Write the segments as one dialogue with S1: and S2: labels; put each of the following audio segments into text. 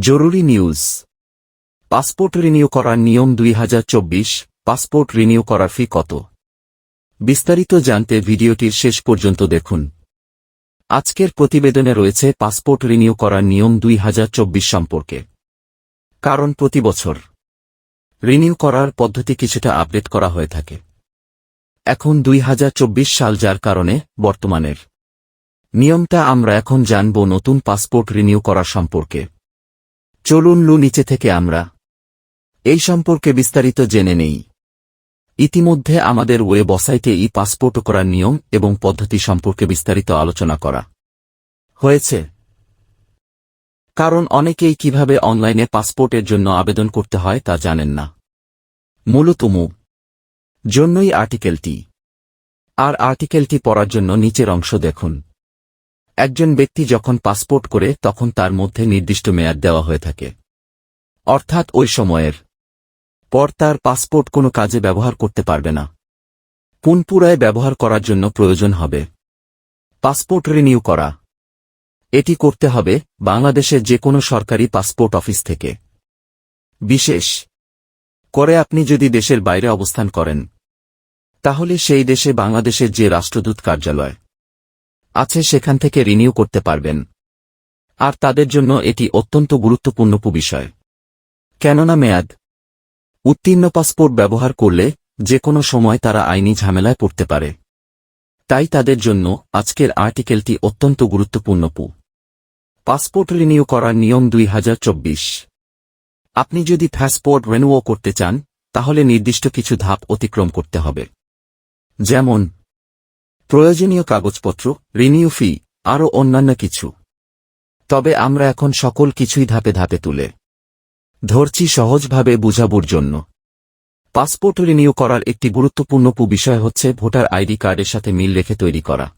S1: জরুরি news. Passport renew করার নিয়ম দুই হাজার চব্বিশ, পাসপোর্ট রিনিউ করার ফি কত? বিস্তারিত জানতে ভিডিওটির শেষ পর্যন্ত দেখুন। আজকের প্রতিবেদনে রয়েছে পাসপোর্ট রিনিউ করার নিয়ম দুই হাজার চব্বিশ সম্পর্কে। কারণ প্রতি বছর রিনিউ করার পদ্ধতি কিছুটা আপডেট করা হয়ে থাকে। এখন দুই হাজার চব্বিশ সাল যার কারণে বর্তমানের। নিয়মটা আমরা এখন জানব নতুন পাসপোর্ট রিনিউ করার সম্পর্কে। চলুন লু নিচে থেকে আমরা। এই সম্পর্কে বিস্তারিত জেনে নেই। ইতিমধ্যে আমাদের ওয়েবসাইটে ই পাসপোর্ট করার নিয়ম এবং পদ্ধতি সম্পর্কে বিস্তারিত আলোচনা করা হয়েছে। কারণ অনেকেই কীভাবে অনলাইনে পাসপোর্টের জন্য আবেদন করতে হয় তা জানেন না। মূলত মু। জন্যই আর্টিকেলটি। আর আর্টিকেলটি পড়ার জন্য নিচের অংশ দেখুন। একজন ব্যক্তি যখন পাসপোর্ট করে, তখন তার মধ্যে নির্দিষ্ট মেয়াদ দেওয়া হয়ে থাকে। অর্থাৎ ওই সময়ের পর তার পাসপোর্ট কোনো কাজে ব্যবহার করতে পারবে না। পুনপুরায় ব্যবহার করার জন্য প্রয়োজন হবে। পাসপোর্ট রিনিউ করা। এটি করতে হবে বাংলাদেশের যে কোনো সরকারি পাসপোর্ট অফিস থেকে। বিশেষ করে আপনি যদি দেশের বাইরে অবস্থান করেন, তাহলে সেই দেশে বাংলাদেশের যে রাষ্ট্রদূত কার্যালয় আছে সেখান থেকে রিনিউ করতে পারবেন। আর তাদের জন্য এটি অত্যন্ত গুরুত্বপূর্ণ বিষয়। কেননা মেয়াদ, উত্তীর্ণ পাসপোর্ট ব্যবহার করলে যে কোনো সময় তারা আইনি ঝামেলায় পড়তে পারে। তাই তাদের জন্য আজকের আর্টিকেলটি অত্যন্ত গুরুত্বপূর্ণ পু। পাসপোর্ট রিনিউ করার নিয়ম দুই হাজার চব্বিশ। আপনি যদি পাসপোর্ট রেনুও করতে চান, তাহলে নির্দিষ্ট কিছু ধাপ অতিক্রম করতে হবে। যেমন প্রয়োজনীয় কাগজপত্র রিনিউ ফি আরও অন্যান্য কিছু। তবে আমরা এখন সকল কিছুই ধাপে ধাপে তুলে ধরছি সহজভাবে বুঝাবুর জন্য। পাসপোর্ট রিনিউ করার একটি গুরুত্বপূর্ণ বিষয় হচ্ছে ভোটার আইডি কার্ডের সাথে মিল রেখে তৈরি করা।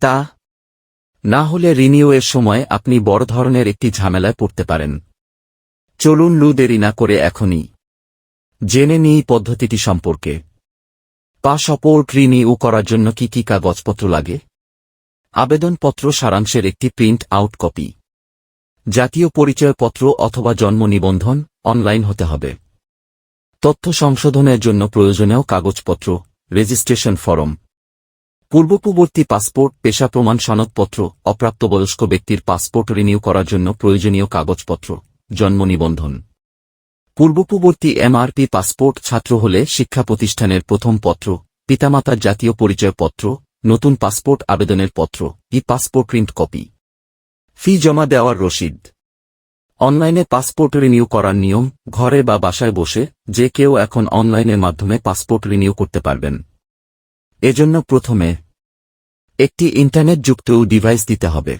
S1: তা না হলে রিনিউ এর সময় আপনি বড় ধরনের একটি ঝামেলায় পড়তে পারেন। চলুন লু দেরি না করে এখনই জেনে নিই পদ্ধতিটি সম্পর্কে। পাসপোর্ট রিনিউ করার জন্য কি কি কাগজপত্র লাগে? আবেদনপত্র সারাংশের একটি প্রিন্ট আউট কপি। জাতীয় পরিচয়পত্র অথবা জন্ম নিবন্ধন অনলাইন হতে হবে। তথ্য সংশোধনের জন্য প্রয়োজনীয় কাগজপত্র, রেজিস্ট্রেশন ফরম। পূর্বপূর্বর্তী পাসপোর্ট, পেশা প্রমাণ সনদপত্র, অপ্রাপ্তবয়স্ক ব্যক্তির পাসপোর্ট রিনিউ করার জন্য প্রয়োজনীয় কাগজপত্র, জন্ম নিবন্ধন। পূর্বপূর্বর্তী এমআরপি পাসপোর্ট ছাত্র হলে শিক্ষা প্রতিষ্ঠানের প্রথম পত্র, পিতামাতার জাতীয় পরিচয়পত্র নতুন পাসপোর্ট আবেদনের পত্র, e passport print copy. Fee জমা দেওয়ার রসিদ। অনলাইনে পাসপোর্ট রিনিউ করার নিয়ম, ঘরে বা বাসায় বসে যে কেউ এখন অনলাইনের মাধ্যমে পাসপোর্ট রিনিউ করতে পারবেন। এজন্য প্রথমে একটি ইন্টারনেট যুক্ত ডিভাইস দিতে হবে।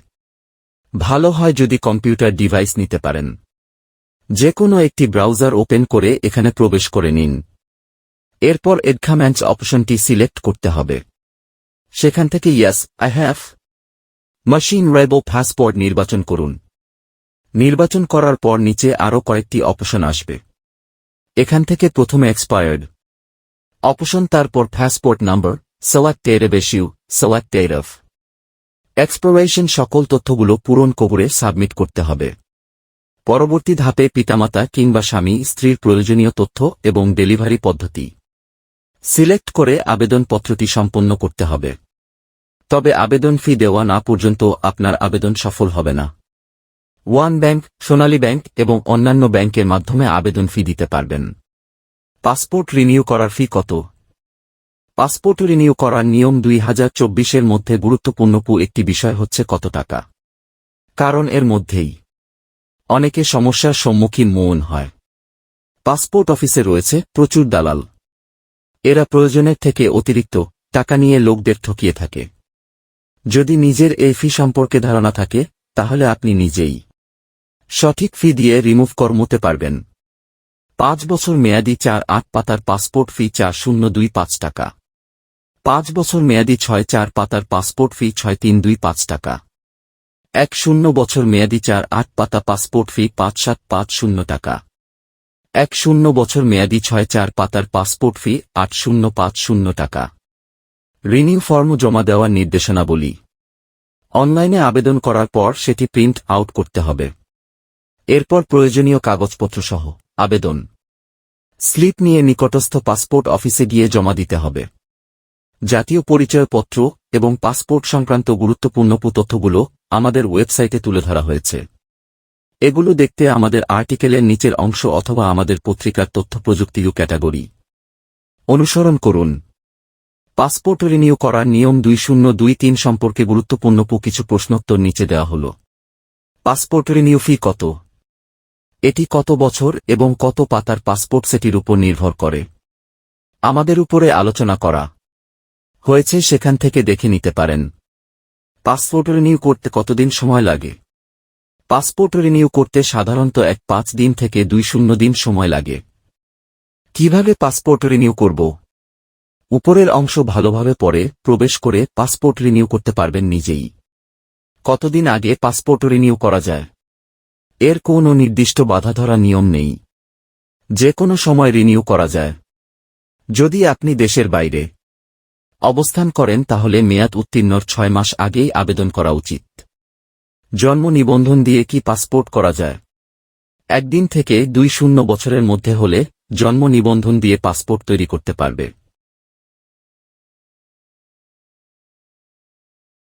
S1: ভালো হয় যদি কম্পিউটার ডিভাইস নিতে পারেন। যে কোনো একটি ব্রাউজার ওপেন করে এখানে প্রবেশ করে নিন। এরপর এডখাম্যান্স অপশনটি সিলেক্ট করতে হবে। সেখান থেকে ইয়াস আই হ্যাভ মেশিন রেবো পাসপোর্ট নির্বাচন করুন। নির্বাচন করার পর নিচে আরও কয়েকটি অপশন আসবে। এখান থেকে প্রথমে এক্সপায়ার্ড অপশন তারপর পাসপোর্ট নাম্বার সেলেক্টেড বেশিউ অফ এক্সপ্লোরেশন সকল তথ্যগুলো পূরণ কবুরে সাবমিট করতে হবে। পরবর্তী ধাপে পিতামাতা কিংবা স্বামী, স্ত্রীর প্রয়োজনীয় তথ্য এবং ডেলিভারি পদ্ধতি। সিলেক্ট করে আবেদনপত্রটি সম্পন্ন করতে হবে। তবে আবেদন ফি দেওয়া না পর্যন্ত আপনার আবেদন সফল হবে না। ওয়ান ব্যাংক, সোনালী ব্যাংক এবং অন্যান্য ব্যাংকের মাধ্যমে আবেদন ফি দিতে পারবেন। পাসপোর্ট রিনিউ করার ফি কত? পাসপোর্ট রিনিউ করার নিয়ম দুই হাজার চব্বিশের মধ্যে গুরুত্বপূর্ণ একটি বিষয় হচ্ছে কত টাকা। কারণ এর মধ্যেই। অনেকে সমস্যার সম্মুখীন মন হয়। পাসপোর্ট অফিসে রয়েছে প্রচুর দালাল। এরা প্রয়োজনের থেকে অতিরিক্ত টাকা নিয়ে লোকদের ঠকিয়ে থাকে। যদি নিজের এই ফি সম্পর্কে ধারণা থাকে, তাহলে আপনি নিজেই সঠিক ফি দিয়ে রিমুভ কর্মতে পারবেন। পাঁচ বছর মেয়াদি চার আট পাতার পাসপোর্ট ফি চার শূন্য দুই পাঁচ টাকা। পাঁচ বছর মেয়াদি ছয় চার পাতার পাসপোর্ট ফি ছয় তিন দুই পাঁচ টাকা। এক শূন্য বছর মেয়াদি চার আট পাতা পাসপোর্ট ফি পাঁচ সাত পাঁচ শূন্য টাকা। এক শূন্য বছর মেয়াদি ছয় চার পাতার পাসপোর্ট ফি আট শূন্য পাঁচ শূন্য টাকা। রিনিউ ফর্ম জমা দেওয়ার নির্দেশনাবলী। অনলাইনে আবেদন করার পর সেটি প্রিন্ট আউট করতে হবে। এরপর প্রয়োজনীয় কাগজপত্র সহ আবেদন। স্লিপ নিয়ে নিকটস্থ পাসপোর্ট অফিসে গিয়ে জমা দিতে হবে। জাতীয় পরিচয়পত্র এবং পাসপোর্ট সংক্রান্ত গুরুত্বপূর্ণ তথ্যগুলো আমাদের ওয়েবসাইটে তুলে ধরা হয়েছে। এগুলো দেখতে আমাদের আর্টিকেলের নিচের অংশ অথবা আমাদের পত্রিকার তথ্য প্রযুক্তি ক্যাটাগরি। অনুসরণ করুন। পাসপোর্ট রিনিউ করার নিয়ম দুই শূন্য দুই তিন সম্পর্কে গুরুত্বপূর্ণ কিছু প্রশ্নোত্তর নিচে দেওয়া হল। পাসপোর্ট রিনিউ ফি কত? এটি কত বছর এবং কত পাতার পাসপোর্ট সেটির উপর নির্ভর করে? আমাদের উপরে আলোচনা করা। হয়েছে সেখান থেকে দেখে নিতে পারেন। পাসপোর্ট রিনিউ করতে কতদিন সময় লাগে? পাসপোর্ট রিনিউ করতে সাধারণত এক পাঁচ দিন থেকে দুই শূন্য দিন সময় লাগে। কীভাবে পাসপোর্ট রিনিউ করব? উপরের অংশ ভালোভাবে পরে প্রবেশ করে পাসপোর্ট রিনিউ করতে পারবেন নিজেই। কতদিন আগে পাসপোর্ট রিনিউ করা যায়? এর কোনো নির্দিষ্ট বাধা ধরা নিয়ম নেই। যে কোনো সময় রিনিউ করা যায়। যদি আপনি দেশের বাইরে অবস্থান করেন তাহলে মেয়াদ উত্তীর্ণর ছয় মাস আগেই আবেদন করা উচিত। জন্ম নিবন্ধন দিয়ে কি পাসপোর্ট করা যায়? একদিন থেকে দুই শূন্য বছরের মধ্যে হলে জন্ম নিবন্ধন দিয়ে পাসপোর্ট তৈরি করতে পারবে।